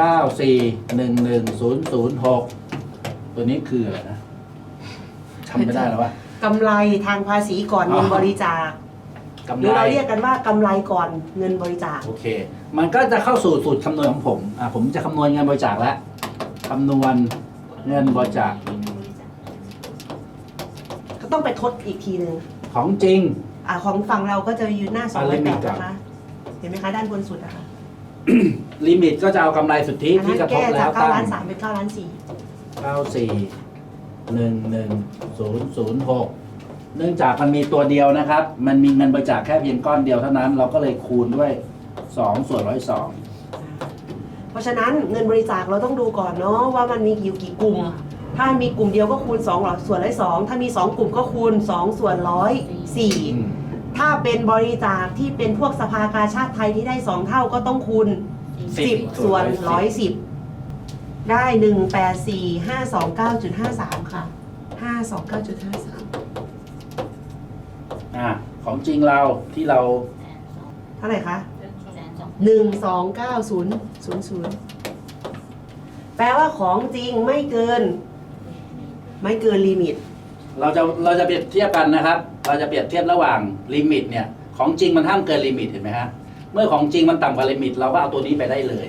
เก้าสี่หนึ่งหนึ่งศูนย์ศูนย์หกตัวนี้คืออะไรนะจำไม่ได้แล้วว่ากำไรทางภาษีก่อนอ๋อเงินบริจาคกำหรือไรเราเรียกกันว่ากำไรก่อนเงินบริจาค โอเค มันก็จะเข้าสู่สูตรคำนวณของผมอะผมจะคำนวณเงินบริจาคแล้วคำนวณเงินบริจาคก็ต้องไปทดอีกทีหนึ่งของจริง อ่าของฝั่งเราก็จะอยู่หน้าสองอะร้อยเล่แปมดนี้ก่อนนะคะ เห็นไหมคะด้านบนสุดนะคะ ลิมิตก็จะเอากำไรสุทธิอันที่นั้นกระทแก้บแล้จากวเก้าตั้ล้างนสามเป็นเก้าล้านสี่เก้าสี่หนึ่งหนึ่งศูนย์ศูนย์หกเนื่องจากมันมีตัวเดียวนะครับ มันมีเงินบริจาคแค่เพียงก้อนเดียวเท่านั้น เราก็เลยคูณด้วยสองส่วนร้อยสองเพราะฉะนั้นเงินบริจาคเราต้องดูก่อนเนาะว่ามันมีกี่กี่กลุ่ม ถ้ามีกลุ่มเดียวก็คูณ2ร้อยส่วนร้อยสองถ้ามี 2 กลุ่มก็คูณ2ส่วนร้อยสี่ ถ้าเป็นบริจาคที่เป็นพวกสภากาชาติไทยที่ได้2เท่าก็ต้องคูณ10ส่วนร้อยสิบได้หนึ่งแปดสี่ห้าสองเก้าจุดห้าสามค่ะห้าสองเก้าจุดห้าสามอะของจริงเราที่เราเท่าไหร่คะหนึ่งสองเก้าศูนย์ศูนย์ศูนย์แปลว่าของจริงไม่เกิน ไม่เกินลิมิต เราจะเราจะเปรียบเทียบกันนะครับ เราจะเปรียบเทียบระหว่างลิมิตเนี่ยของจริงมันห้ามเกินลิมิตเห็นไหมฮะเมื่อของจริงมันต่ำกว่าลิมิต เราก็เอาตัวนี้ไปได้เลย